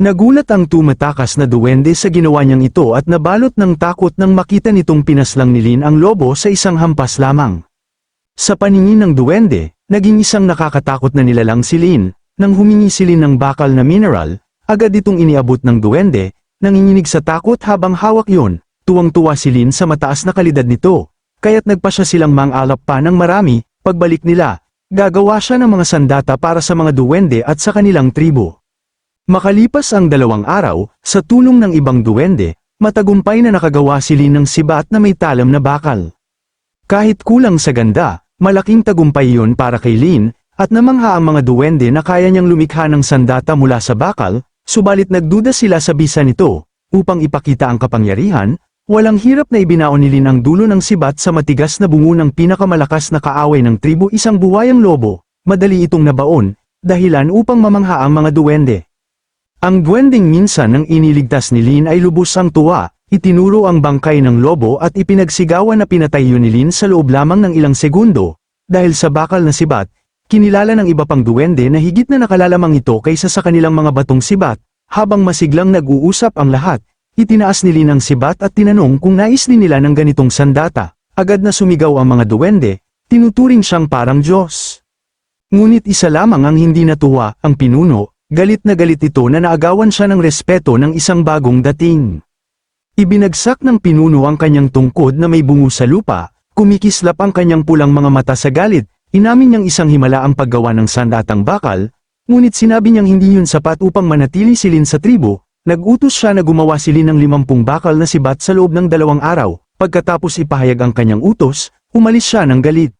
Nagulat ang tumatakas na duwende sa ginawa niyang ito at nabalot ng takot nang makita nitong pinaslang ni Lin ang lobo sa isang hampas lamang. Sa paningin ng duwende, naging isang nakakatakot na nilalang si Lin, nang humingi si Lin ng bakal na mineral, agad itong iniabot ng duwende, nanginginig sa takot habang hawak yun, tuwang-tuwa si Lin sa mataas na kalidad nito, kaya't nagpa siya silang mangalap pa ng marami, pagbalik nila, gagawa siya ng mga sandata para sa mga duwende at sa kanilang tribo. Makalipas ang dalawang araw, sa tulong ng ibang duwende, matagumpay na nakagawa si Lin ng sibat na may talam na bakal. Kahit kulang sa ganda, malaking tagumpay yun para kay Lin, at namangha ang mga duwende na kaya niyang lumikha ng sandata mula sa bakal, subalit nagduda sila sa bisa nito, upang ipakita ang kapangyarihan, walang hirap na ibinaon ni Lin ang dulo ng sibat sa matigas na bungo ng pinakamalakas na kaaway ng tribo isang buwayang lobo, madali itong nabaon, dahilan upang mamangha ang mga duwende. Ang duwending minsan nang iniligtas ni Lin ay lubos ang tuwa, itinuro ang bangkay ng lobo at ipinagsigawan na pinatay yun ni Lin sa loob lamang ng ilang segundo, dahil sa bakal na sibat, kinilala ng iba pang duwende na higit na nakalalamang ito kaysa sa kanilang mga batong sibat, habang masiglang nag-uusap ang lahat, itinaas ni Lin ang sibat at tinanong kung nais din nila ng ganitong sandata, agad na sumigaw ang mga duwende, tinuturing siyang parang Diyos. Ngunit isa lamang ang hindi natuwa, ang pinuno, Galit na galit ito na naagawan siya ng respeto ng isang bagong dating. Ibinagsak ng pinuno ang kanyang tungkod na may bungo sa lupa, kumikislap ang kanyang pulang mga mata sa galit, inamin niyang isang himala ang paggawa ng sandatang bakal, ngunit sinabi niyang hindi yun sapat upang manatili silin sa tribo, nagutos siya na gumawa silin ng limampung bakal na sibat sa loob ng dalawang araw, pagkatapos ipahayag ang kanyang utos, umalis siya ng galit.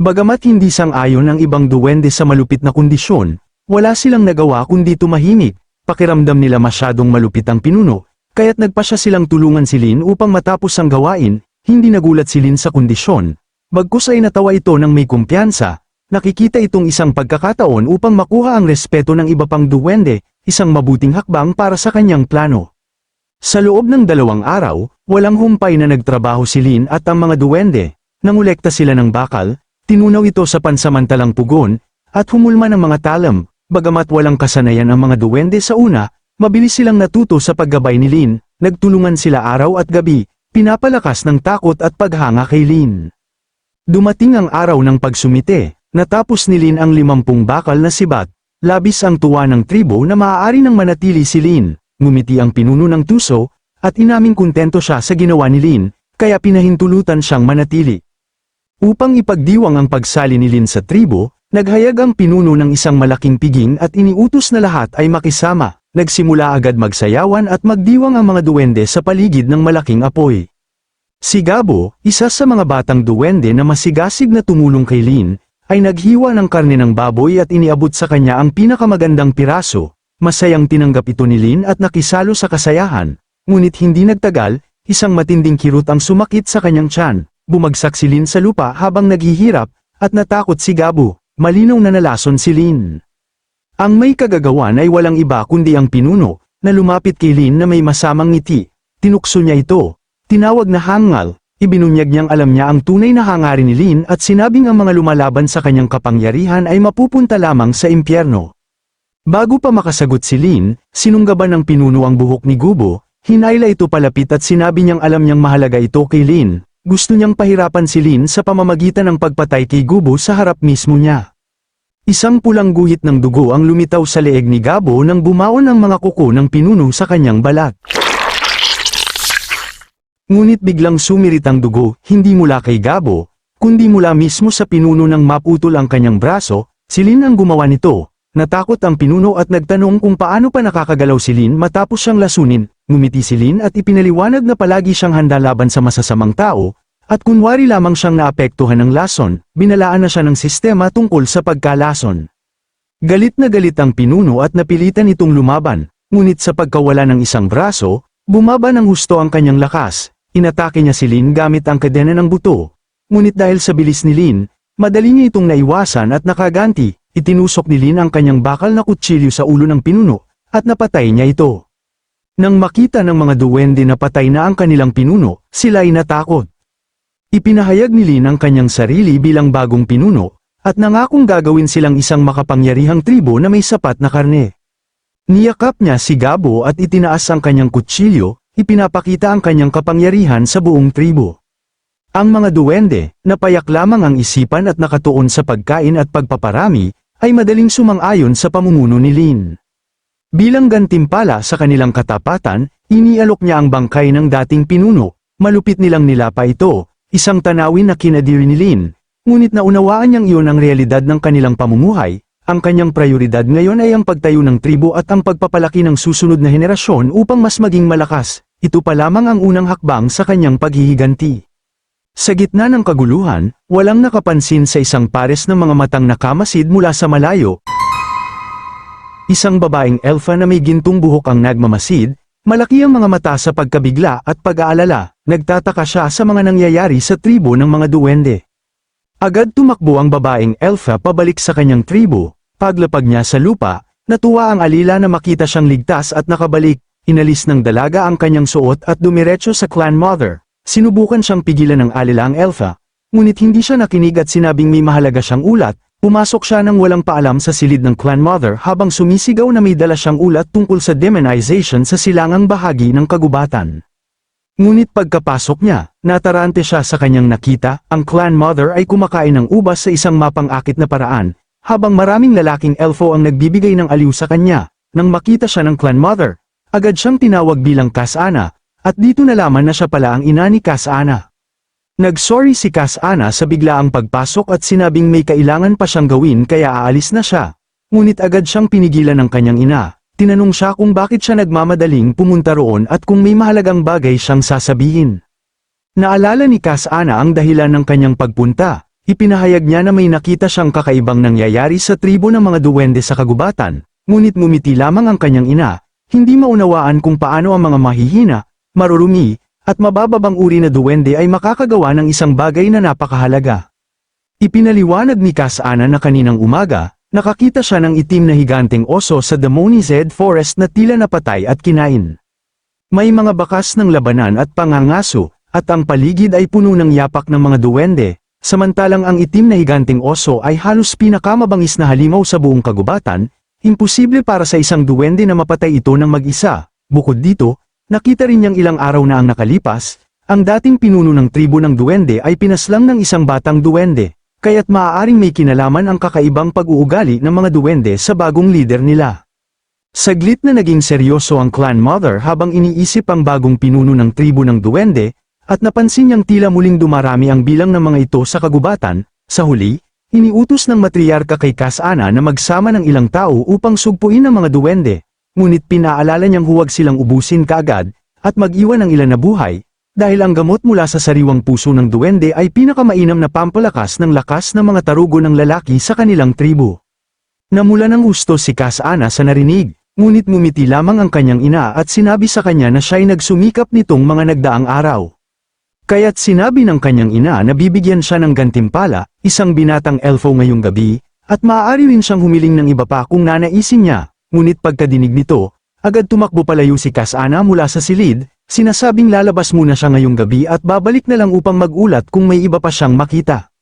Bagamat hindi sang-ayon ang ibang duwende sa malupit na kondisyon, wala silang nagawa kundi tumahimik, pakiramdam nila masyadong malupit ang pinuno, kaya't nagpa siya silang tulungan si Lin upang matapos ang gawain, hindi nagulat si Lin sa kondisyon. Bagkus ay natawa ito ng may kumpiyansa, nakikita itong isang pagkakataon upang makuha ang respeto ng iba pang duwende, isang mabuting hakbang para sa kanyang plano. Sa loob ng dalawang araw, walang humpay na nagtrabaho si Lin at ang mga duwende, nangulekta sila ng bakal, tinunaw ito sa pansamantalang pugon, at humulma ng mga talam, bagamat walang kasanayan ang mga duwende sa una, mabilis silang natuto sa paggabay ni Lin, nagtulungan sila araw at gabi, pinapalakas ng takot at paghanga kay Lin. Dumating ang araw ng pagsumite, natapos ni Lin ang limampung bakal na sibat, labis ang tuwa ng tribo na maaari nang manatili si Lin, ngumiti ang pinuno ng tuso, at inaming kontento siya sa ginawa ni Lin, kaya pinahintulutan siyang manatili. Upang ipagdiwang ang pagsali ni Lin sa tribo, naghayag ang pinuno ng isang malaking piging at iniutos na lahat ay makisama, nagsimula agad magsayawan at magdiwang ang mga duwende sa paligid ng malaking apoy. Si Gabo, isa sa mga batang duwende na masigasig na tumulong kay Lin, ay naghiwa ng karne ng baboy at iniabot sa kanya ang pinakamagandang piraso, masayang tinanggap ito ni Lin at nakisalo sa kasayahan, ngunit hindi nagtagal, isang matinding kirot ang sumakit sa kanyang tiyan, bumagsak si Lin sa lupa habang naghihirap, at natakot si Gabo, malinaw na nalason si Lin. Ang may kagagawan ay walang iba kundi ang pinuno, na lumapit kay Lin na may masamang ngiti, tinukso niya ito, tinawag na hangal, ibinunyag niyang alam niya ang tunay na hangarin ni Lin at sinabing ang mga lumalaban sa kanyang kapangyarihan ay mapupunta lamang sa impyerno. Bago pa makasagot si Lin, sinunggaban ng pinuno ang buhok ni Gubo, hinayla ito palapit at sinabi niyang alam niyang mahalaga ito kay Lin, gusto niyang pahirapan si Lin sa pamamagitan ng pagpatay kay Gubo sa harap mismo niya. Isang pulang guhit ng dugo ang lumitaw sa leeg ni Gabo nang bumaon ang mga kuko ng pinuno sa kanyang balat. Ngunit biglang sumirit ang dugo, hindi mula kay Gabo, kundi mula mismo sa pinuno nang maputol ang kanyang braso, si Lin ang gumawa nito. Natakot ang pinuno at nagtanong kung paano pa nakakagalaw si Lin matapos siyang lasunin, ngumiti si Lin at ipinaliwanag na palagi siyang handa laban sa masasamang tao, at kunwari lamang siyang naapektuhan ng lason, binalaan na siya ng sistema tungkol sa pagkalason. Galit na galit ang pinuno at napilitan itong lumaban, ngunit sa pagkawala ng isang braso, bumaba ng husto ang kanyang lakas, inatake niya si Lin gamit ang kadena ng buto. Ngunit dahil sa bilis ni Lin, madali niya itong naiwasan at nakaganti, itinusok ni Lin ang kanyang bakal na kutsilyo sa ulo ng pinuno, at napatay niya ito. Nang makita ng mga duwende na patay na ang kanilang pinuno, sila ay natakot. Ipinahayag ni Lin ang kanyang sarili bilang bagong pinuno, at nangakong gagawin silang isang makapangyarihang tribo na may sapat na karne. Niyakap niya si Gabo at itinaas ang kanyang kutsilyo, ipinapakita ang kanyang kapangyarihan sa buong tribo. Ang mga duwende, napayak lamang ang isipan at nakatuon sa pagkain at pagpaparami, ay madaling sumang-ayon sa pamumuno ni Lin. Bilang gantimpala sa kanilang katapatan, inialok niya ang bangkay ng dating pinuno, malupit nilang nilapa ito, isang tanawin na kinadiri ni Lin, ngunit naunawaan niyang iyon ang realidad ng kanilang pamumuhay, ang kanyang prioridad ngayon ay ang pagtayo ng tribo at ang pagpapalaki ng susunod na henerasyon upang mas maging malakas, ito pa lamang ang unang hakbang sa kanyang paghihiganti. Sa gitna ng kaguluhan, walang nakapansin sa isang pares ng mga matang nakamasid mula sa malayo. Isang babaeng elfa na may gintong buhok ang nagmamasid, malaki ang mga mata sa pagkabigla at pag-aalala, nagtataka siya sa mga nangyayari sa tribo ng mga duwende. Agad tumakbo ang babaeng elfa pabalik sa kanyang tribo, paglapag niya sa lupa, natuwa ang alila na makita siyang ligtas at nakabalik, inalis ng dalaga ang kanyang suot at dumiretso sa clan mother. Sinubukan siyang pigilan ng alila ang elfa, ngunit hindi siya nakinig at sinabing may mahalaga siyang ulat, pumasok siya ng walang paalam sa silid ng clan mother habang sumisigaw na may dala siyang ulat tungkol sa demonization sa silangang bahagi ng kagubatan. Ngunit pagkapasok niya, natarante siya sa kanyang nakita, ang clan mother ay kumakain ng ubas sa isang mapang-akit na paraan, habang maraming lalaking elfo ang nagbibigay ng aliw sa kanya, nang makita siya ng clan mother, agad siyang tinawag bilang Kasana, at dito nalaman na siya pala ang ina ni Kasana. Nagsorry si Kasana sa biglaang pagpasok at sinabing may kailangan pa siyang gawin kaya aalis na siya. Ngunit agad siyang pinigilan ng kanyang ina, tinanong siya kung bakit siya nagmamadaling pumunta roon at kung may mahalagang bagay siyang sasabihin. Naalala ni Kasana ang dahilan ng kanyang pagpunta, ipinahayag niya na may nakita siyang kakaibang nangyayari sa tribo ng mga duwende sa kagubatan, ngunit ngumiti lamang ang kanyang ina, hindi maunawaan kung paano ang mga mahihina, marurumi, at mabababang uri na duwende ay makakagawa ng isang bagay na napakahalaga. Ipinaliwanag ni Kasana na kaninang umaga, nakakita siya ng itim na higanteng oso sa Demonized Forest na tila napatay at kinain. May mga bakas ng labanan at pangangaso, at ang paligid ay puno ng yapak ng mga duwende, samantalang ang itim na higanteng oso ay halos pinakamabangis na halimaw sa buong kagubatan, imposible para sa isang duwende na mapatay ito ng mag-isa. Bukod dito, Nakita rin niyang ilang araw na ang nakalipas, ang dating pinuno ng tribo ng duwende ay pinaslang ng isang batang duwende, kaya't maaaring may kinalaman ang kakaibang pag-uugali ng mga duwende sa bagong leader nila. Saglit na naging seryoso ang clan mother habang iniisip ang bagong pinuno ng tribo ng duwende, at napansin niyang tila muling dumarami ang bilang ng mga ito sa kagubatan, sa huli, iniutos ng matriarka kay Kasana na magsama ng ilang tao upang sugpuin ang mga duwende, ngunit pinaalala niyang huwag silang ubusin kaagad, at mag-iwan ng ilan na buhay, dahil ang gamot mula sa sariwang puso ng duwende ay pinakamainam na pampalakas ng lakas ng mga tarugo ng lalaki sa kanilang tribo. Namula ng gusto si Kasana sa narinig, ngunit ngumiti lamang ang kanyang ina at sinabi sa kanya na siya'y nagsumikap nitong mga nagdaang araw. Kaya't sinabi ng kanyang ina na bibigyan siya ng gantimpala, isang binatang elfo ngayong gabi, at maaari siyang humiling ng iba pa kung nanaisin niya, Ngunit pagkadinig nito, agad tumakbo palayo si Kasana mula sa silid, sinasabing lalabas muna siya ngayong gabi at babalik na lang upang magulat kung may iba pa siyang makita.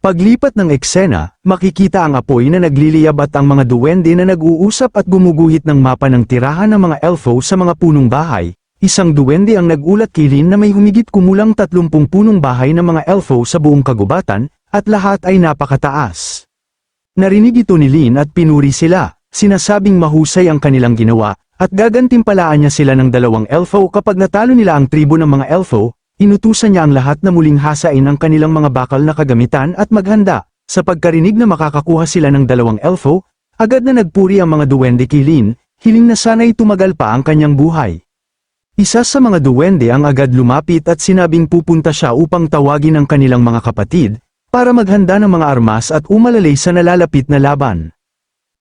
Paglipat ng eksena, makikita ang apoy na nagliliyab at ang mga duwende na nag-uusap at gumuguhit ng mapa ng tirahan ng mga elfo sa mga punong bahay. Isang duwende ang nagulat kay Lin na may humigit kumulang 30 punong bahay ng mga elfo sa buong kagubatan, at lahat ay napakataas. Narinig ito ni Lin at pinuri sila. Sinasabing mahusay ang kanilang ginawa, at gagantimpalaan niya sila ng dalawang elfo kapag natalo nila ang tribo ng mga elfo, inutusan niya ang lahat na muling hasain ang kanilang mga bakal na kagamitan at maghanda, sa pagkarinig na makakakuha sila ng dalawang elfo, agad na nagpuri ang mga duwende kilin, hiling na sana'y tumagal pa ang kanyang buhay. Isa sa mga duwende ang agad lumapit at sinabing pupunta siya upang tawagin ang kanilang mga kapatid, para maghanda ng mga armas at umalalay sa nalalapit na laban.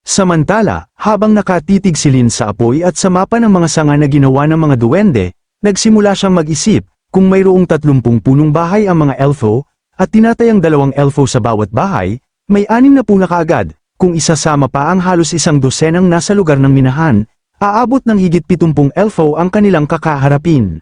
Samantala, habang nakatitig si Lin sa apoy at sa mapa ng mga sanga na ginawa ng mga duwende, nagsimula siyang mag-isip kung mayroong 30 punong bahay ang mga elfo, at tinatayang dalawang elfo sa bawat bahay, may anim na puna kaagad, kung isasama pa ang halos isang dosenang nasa lugar ng minahan, aabot ng higit 70 elfo ang kanilang kakaharapin.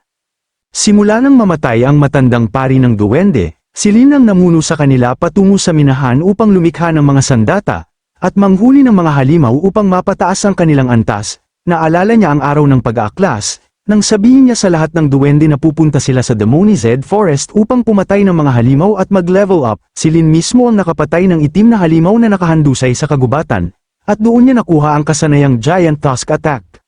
Simula nang mamatay ang matandang pari ng duwende, si Lin ang namuno sa kanila patungo sa minahan upang lumikha ng mga sandata, at manghuli ng mga halimaw upang mapataas ang kanilang antas, naalala niya ang araw ng pag-aaklas, nang sabihin niya sa lahat ng duwende na pupunta sila sa Demonized Forest upang pumatay ng mga halimaw at mag-level up, si Lin mismo ang nakapatay ng itim na halimaw na nakahandusay sa kagubatan, at doon niya nakuha ang kasanayang Giant Tusk Attack.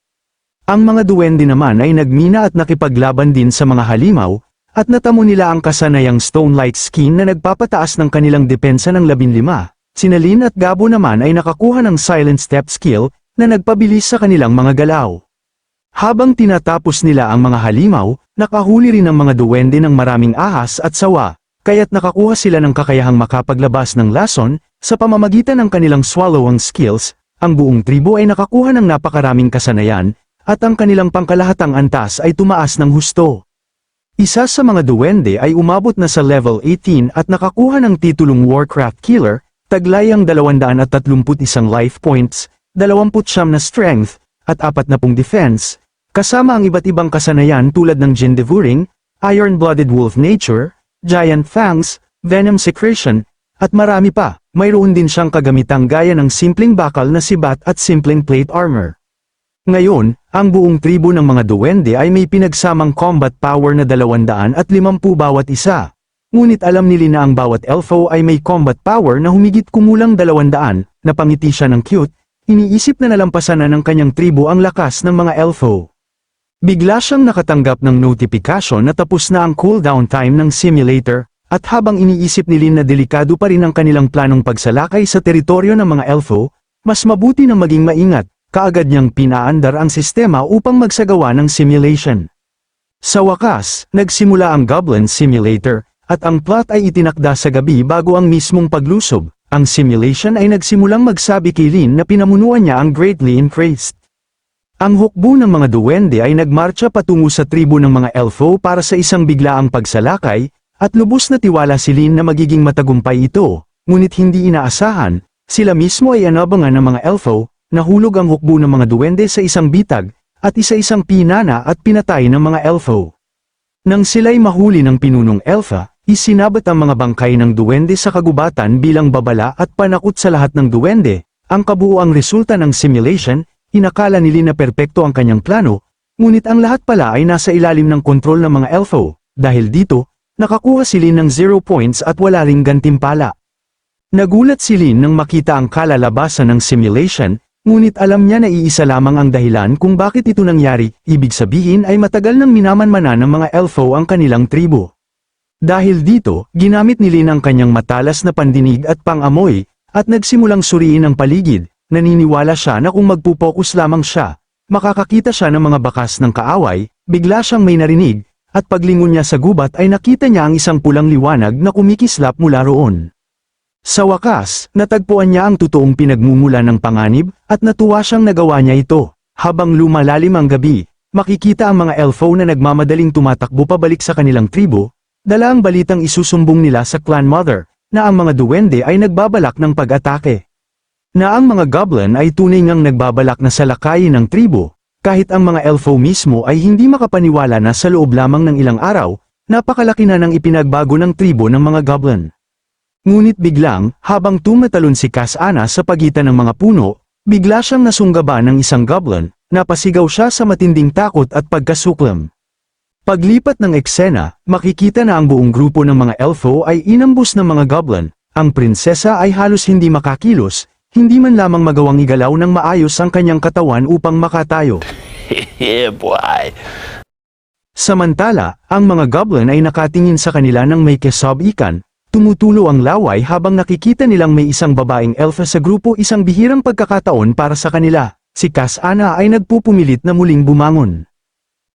Ang mga duwende naman ay nagmina at nakipaglaban din sa mga halimaw, at natamo nila ang kasanayang Stone Light Skin na nagpapataas ng kanilang depensa ng 15. Sinalin at Gabo naman ay nakakuha ng Silent Step skill na nagpabilis sa kanilang mga galaw. Habang tinatapos nila ang mga halimaw, nakahuli rin ang mga duwende ng maraming ahas at sawa, kaya't nakakuha sila ng kakayahang makapaglabas ng lason, sa pamamagitan ng kanilang swallowing skills, ang buong tribo ay nakakuha ng napakaraming kasanayan, at ang kanilang pangkalahatang antas ay tumaas ng husto. Isa sa mga duwende ay umabot na sa level 18 at nakakuha ng titulong Warcraft Killer, taglay ang 231 life points, 29 na strength, at 40 defense, kasama ang iba't ibang kasanayan tulad ng Jin Devouring, Iron-Blooded Wolf Nature, Giant Fangs, Venom Secretion, at marami pa, mayroon din siyang kagamitang gaya ng simpleng bakal na sibat at simpleng plate armor. Ngayon, ang buong tribo ng mga duwende ay may pinagsamang combat power na 250 bawat isa. Ngunit alam nili na ang bawat elfo ay may combat power na humigit kumulang 200, napangiti siya ng cute, iniisip na nalampasan na ng kanyang tribo ang lakas ng mga elfo. Bigla siyang nakatanggap ng notification na tapos na ang cooldown time ng simulator, at habang iniisip ni Lin na delikado pa rin ang kanilang planong pagsalakay sa teritoryo ng mga elfo, mas mabuti na maging maingat, kaagad niyang pinaandar ang sistema upang magsagawa ng simulation. Sa wakas, nagsimula ang Goblin Simulator, at ang plot ay itinakda sa gabi bago ang mismong paglusob. Ang simulation ay nagsimulang magsabi kay Lin na pinamunuan niya ang greatly increased. Ang hukbo ng mga duwende ay nagmarcha patungo sa tribo ng mga elfo para sa isang biglaang pagsalakay, at lubos na tiwala si Lin na magiging matagumpay ito, ngunit hindi inaasahan, sila mismo ay anabangan ng mga elfo, nahulog ang hukbo ng mga duwende sa isang bitag, at isa-isang pinana at pinatay ng mga elfo. Nang sila'y mahuli ng pinunong elfa, isinabat ang mga bangkay ng duwende sa kagubatan bilang babala at panakot sa lahat ng duwende, ang kabuuang resulta ng simulation, inakala nili na perpekto ang kanyang plano, ngunit ang lahat pala ay nasa ilalim ng kontrol ng mga elfo, dahil dito, nakakuha si Lin ng 0 points at wala ring gantimpala. Nagulat si Lin nang makita ang kalalabasan ng simulation, ngunit alam niya na iisa lamang ang dahilan kung bakit ito nangyari, ibig sabihin ay matagal nang minamanmana ng mga elfo ang kanilang tribo. Dahil dito, ginamit ni Lin ang kanyang matalas na pandinig at pangamoy, at nagsimulang suriin ang paligid, naniniwala siya na kung magpupokus lamang siya, makakakita siya ng mga bakas ng kaaway, bigla siyang may narinig, at paglingon niya sa gubat ay nakita niya ang isang pulang liwanag na kumikislap mula roon. Sa wakas, natagpuan niya ang totoong pinagmumula ng panganib, at natuwa siyang nagawa niya ito. Habang lumalalim ang gabi, makikita ang mga elfo na nagmamadaling tumatakbo pabalik sa kanilang tribo, dala ang balitang isusumbong nila sa clan mother, na ang mga duwende ay nagbabalak ng pag-atake. Na ang mga goblin ay tunay ngang nagbabalak na salakayin ng tribo, kahit ang mga elfo mismo ay hindi makapaniwala na sa loob lamang ng ilang araw, napakalaki na ng ipinagbago ng tribo ng mga goblin. Ngunit biglang, habang tumatalon si Kasana sa pagitan ng mga puno, bigla siyang nasunggaban ng isang goblin, napasigaw siya sa matinding takot at pagkasuklam. Paglipat ng eksena, makikita na ang buong grupo ng mga elfo ay inambus ng mga goblin, ang prinsesa ay halos hindi makakilos, hindi man lamang magawang igalaw ng maayos ang kanyang katawan upang makatayo. yeah, boy. Samantala, ang mga goblin ay nakatingin sa kanila ng may kesob-ikan, tumutulo ang laway habang nakikita nilang may isang babaeng elfa sa grupo isang bihirang pagkakataon para sa kanila. Si Kasana ay nagpupumilit na muling bumangon.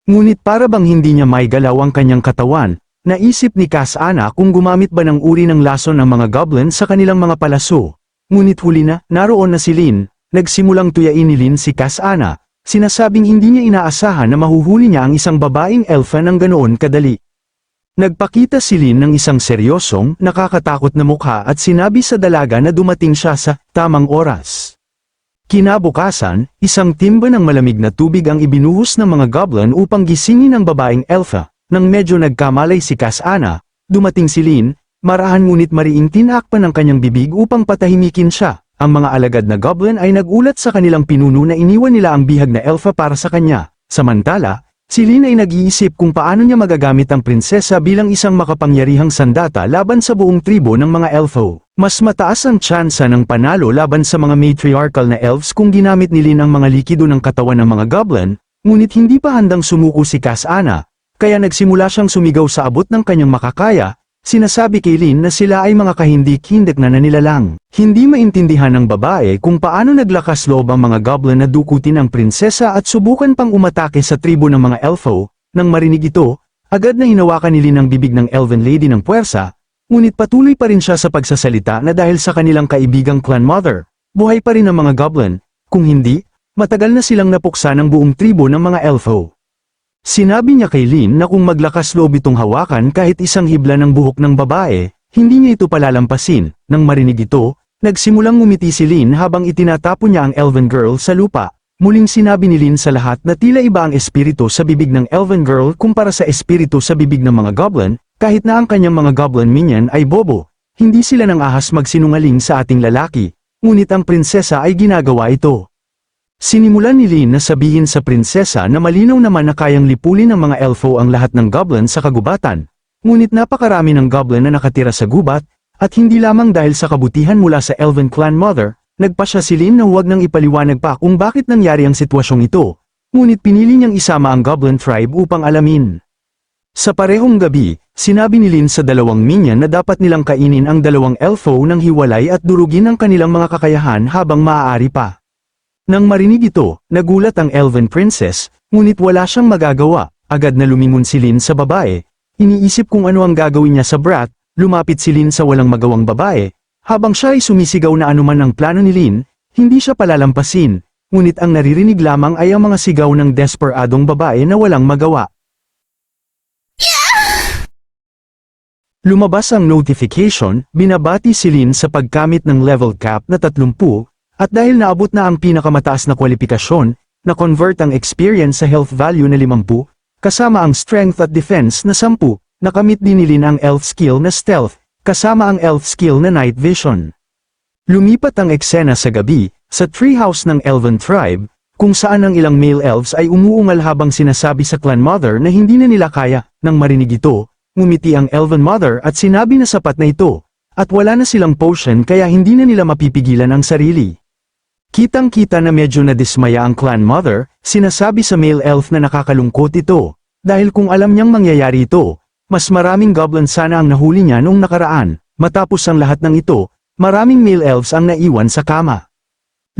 Ngunit para bang hindi niya may galaw ang kanyang katawan, naisip ni Kasana kung gumamit ba ng uri ng lason ng mga goblin sa kanilang mga palaso. Ngunit huli na, naroon na si Lin, nagsimulang tuyain ni Lin si Kasana, sinasabing hindi niya inaasahan na mahuhuli niya ang isang babaeng elfa ng ganoon kadali. Nagpakita si Lin ng isang seryosong, nakakatakot na mukha at sinabi sa dalaga na dumating siya sa tamang oras. Kinabukasan, isang timba ng malamig na tubig ang ibinuhos ng mga goblin upang gisingin ang babaeng elfa. Nang medyo nagkamalay si Kasana, dumating si Lin, marahan ngunit mariing tinakpan ng kanyang bibig upang patahimikin siya. Ang mga alagad na goblin ay nagulat sa kanilang pinuno na iniwan nila ang bihag na elfa para sa kanya. Samantala, si Lin ay nag-iisip kung paano niya magagamit ang prinsesa bilang isang makapangyarihang sandata laban sa buong tribo ng mga elfo. Mas mataas ang tsansa ng panalo laban sa mga matriarchal na elves kung ginamit ni Lin ang mga likido ng katawan ng mga goblin, ngunit hindi pa handang sumuko si Kasana, kaya nagsimula siyang sumigaw sa abot ng kanyang makakaya, sinasabi kay Lin na sila ay mga kahindik-hindik na nanilalang. Hindi maintindihan ng babae kung paano naglakas loob ang mga goblin na dukutin ang prinsesa at subukan pang umatake sa tribo ng mga elfo, nang marinig ito, agad na hinawakan ni Lin ang bibig ng elven lady ng puwersa, ngunit patuloy pa rin siya sa pagsasalita na dahil sa kanilang kaibigang clan mother, buhay pa rin ang mga goblin, kung hindi, matagal na silang napuksa ng buong tribo ng mga elfo. Sinabi niya kay Lin na kung maglakas loob itong hawakan kahit isang hibla ng buhok ng babae, hindi niya ito palalampasin. Nang marinig ito, nagsimulang ngumiti si Lin habang itinatapon niya ang elven girl sa lupa. Muling sinabi ni Lin sa lahat na tila iba ang espiritu sa bibig ng elven girl kumpara sa espiritu sa bibig ng mga goblin, kahit na ang kanyang mga goblin minion ay bobo. Hindi sila nang ahas magsinungaling sa ating lalaki, ngunit ang prinsesa ay ginagawa ito. Sinimulan ni Lin na sabihin sa prinsesa na malinaw naman na kayang lipulin ng mga elfo ang lahat ng goblin sa kagubatan, ngunit napakarami ng goblin na nakatira sa gubat, at hindi lamang dahil sa kabutihan mula sa elven clan mother, nagpa siya si Lin na huwag nang ipaliwanag pa kung bakit nangyari ang sitwasyong ito, ngunit pinili niyang isama ang goblin tribe upang alamin. Sa parehong gabi, sinabi ni Lin sa dalawang minion na dapat nilang kainin ang dalawang elfo ng hiwalay at durugin ang kanilang mga kakayahan habang maaari pa. Nang marinig ito, nagulat ang Elven Princess, ngunit wala siyang magagawa, agad na lumingon si Lin sa babae, iniisip kung ano ang gagawin niya sa brat, lumapit si Lin sa walang magawang babae, habang siya ay sumisigaw na anuman ang plano ni Lin, hindi siya palalampasin, ngunit ang naririnig lamang ay ang mga sigaw ng desperadong babae na walang magawa. Lumabas ang notification, binabati si Lin sa pagkamit ng level cap na 30, at dahil naabot na ang pinakamataas na kwalifikasyon, na-convert ang experience sa health value na 50, kasama ang strength at defense na 10, nakamit din ni Lin ang elf skill na stealth, kasama ang elf skill na night vision. Lumipat ang eksena sa gabi, sa treehouse ng Elven Tribe, kung saan ang ilang male elves ay umuungal habang sinasabi sa clan mother na hindi na nila kaya, nang marinig ito, ngumiti ang Elven mother at sinabi na sapat na ito, at wala na silang potion kaya hindi na nila mapipigilan ang sarili. Kitang-kita na medyo nadismaya ang clan mother, sinasabi sa male elf na nakakalungkot ito, dahil kung alam niyang mangyayari ito, mas maraming goblin sana ang nahuli niya noong nakaraan, matapos ang lahat ng ito, maraming male elves ang naiwan sa kama.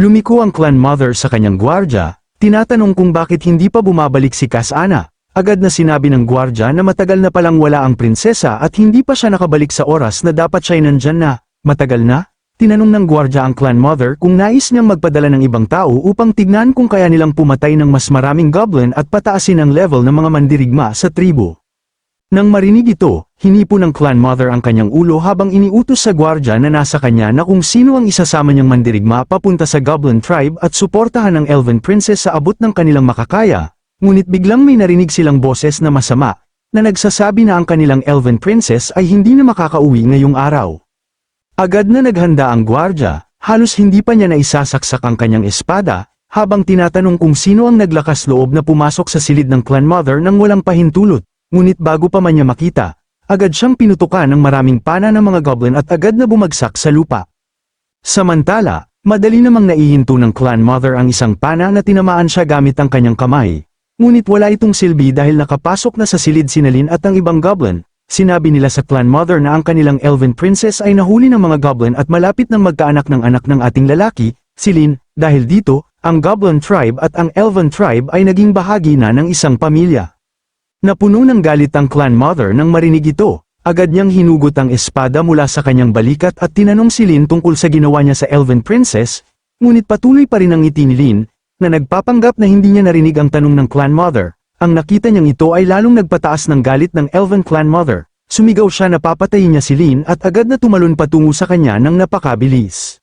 Lumiko ang clan mother sa kanyang gwardya, tinatanong kung bakit hindi pa bumabalik si Kasana, agad na sinabi ng gwardya na matagal na palang wala ang prinsesa at hindi pa siya nakabalik sa oras na dapat siya'y nandyan na, matagal na? Tinanong ng gwardya ang clan mother kung nais niyang magpadala ng ibang tao upang tignan kung kaya nilang pumatay ng mas maraming goblin at pataasin ang level ng mga mandirigma sa tribo. Nang marinig ito, hinipo ng clan mother ang kanyang ulo habang iniutos sa gwardya na nasa kanya na kung sino ang isasama niyang mandirigma papunta sa goblin tribe at suportahan ang elven princess sa abot ng kanilang makakaya, ngunit biglang may narinig silang boses na masama, na nagsasabi na ang kanilang elven princess ay hindi na makakauwi ngayong araw. Agad na naghanda ang gwardya, halos hindi pa niya naisasaksak ang kanyang espada, habang tinatanong kung sino ang naglakas loob na pumasok sa silid ng clan mother nang walang pahintulot, ngunit bago pa man niya makita, agad siyang pinutukan ng maraming pana ng mga goblin at agad na bumagsak sa lupa. Samantala, madali namang naihinto ng clan mother ang isang pana na tinamaan siya gamit ang kanyang kamay, ngunit wala itong silbi dahil nakapasok na sa silid sinalin at ang ibang goblin, Sinabi nila sa clan mother na ang kanilang elven princess ay nahuli ng mga goblin at malapit ng magkaanak ng anak ng ating lalaki, si Lin, dahil dito, ang goblin tribe at ang elven tribe ay naging bahagi na ng isang pamilya. Napuno ng galit ang clan mother nang marinig ito, agad niyang hinugot ang espada mula sa kanyang balikat at tinanong si Lin tungkol sa ginawa niya sa elven princess, Ngunit patuloy pa rin ang ngiti ni Lin, na nagpapanggap na hindi niya narinig ang tanong ng clan mother. Ang nakita niyang ito ay lalong nagpataas ng galit ng Elven clan mother. Sumigaw siya na papatayin niya si Lin at agad na tumalon patungo sa kanya ng napakabilis.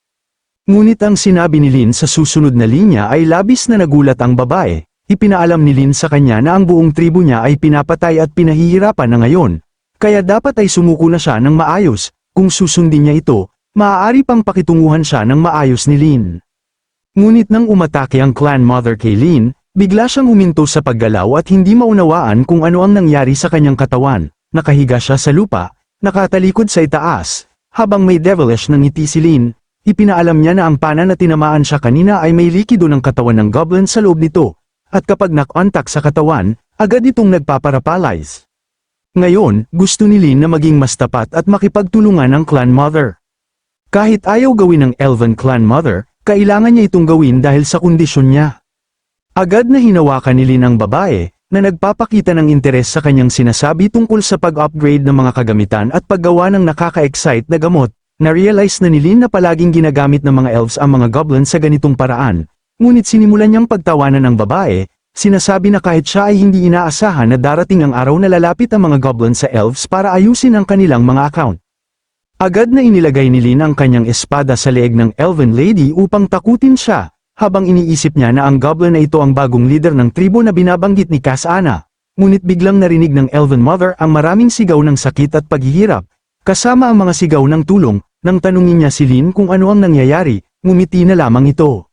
Ngunit ang sinabi ni Lin sa susunod na linya ay labis na nagulat ang babae. Ipinaalam ni Lin sa kanya na ang buong tribo niya ay pinapatay at pinahihirapan na ngayon. Kaya dapat ay sumuko na siya ng maayos, kung susundin niya ito, maaari pang pakitunguhan siya ng maayos ni Lin. Ngunit nang umatake ang clan mother kay bigla siyang huminto sa paggalaw at hindi maunawaan kung ano ang nangyari sa kanyang katawan. Nakahiga siya sa lupa, nakatalikod sa itaas, habang may devilish na ngiti si Lin, ipinaalam niya na ang pana na tinamaan siya kanina ay may likido ng katawan ng goblin sa loob nito, at kapag nakontak sa katawan, agad itong nagpaparapalize. Ngayon, gusto ni Lin na maging mas tapat at makipagtulungan ng clan mother. Kahit ayaw gawin ng Elven clan mother, kailangan niya itong gawin dahil sa kondisyon niya. Agad na hinawakan ni Lin ang babae, na nagpapakita ng interes sa kanyang sinasabi tungkol sa pag-upgrade ng mga kagamitan at paggawa ng nakaka-excite na gamot, na-realize na ni Lin na palaging ginagamit ng mga elves ang mga goblins sa ganitong paraan, ngunit sinimulan niyang pagtawanan ng babae, sinasabi na kahit siya ay hindi inaasahan na darating ang araw na lalapit ang mga goblins sa elves para ayusin ang kanilang mga account. Agad na inilagay ni Lin ang kanyang espada sa leeg ng Elven Lady upang takutin siya, habang iniisip niya na ang goblin na ito ang bagong leader ng tribo na binabanggit ni Kasana. Ngunit biglang narinig ng Elven Mother ang maraming sigaw ng sakit at paghihirap, kasama ang mga sigaw ng tulong, nang tanungin niya si Lin kung ano ang nangyayari, ngumiti na lamang ito.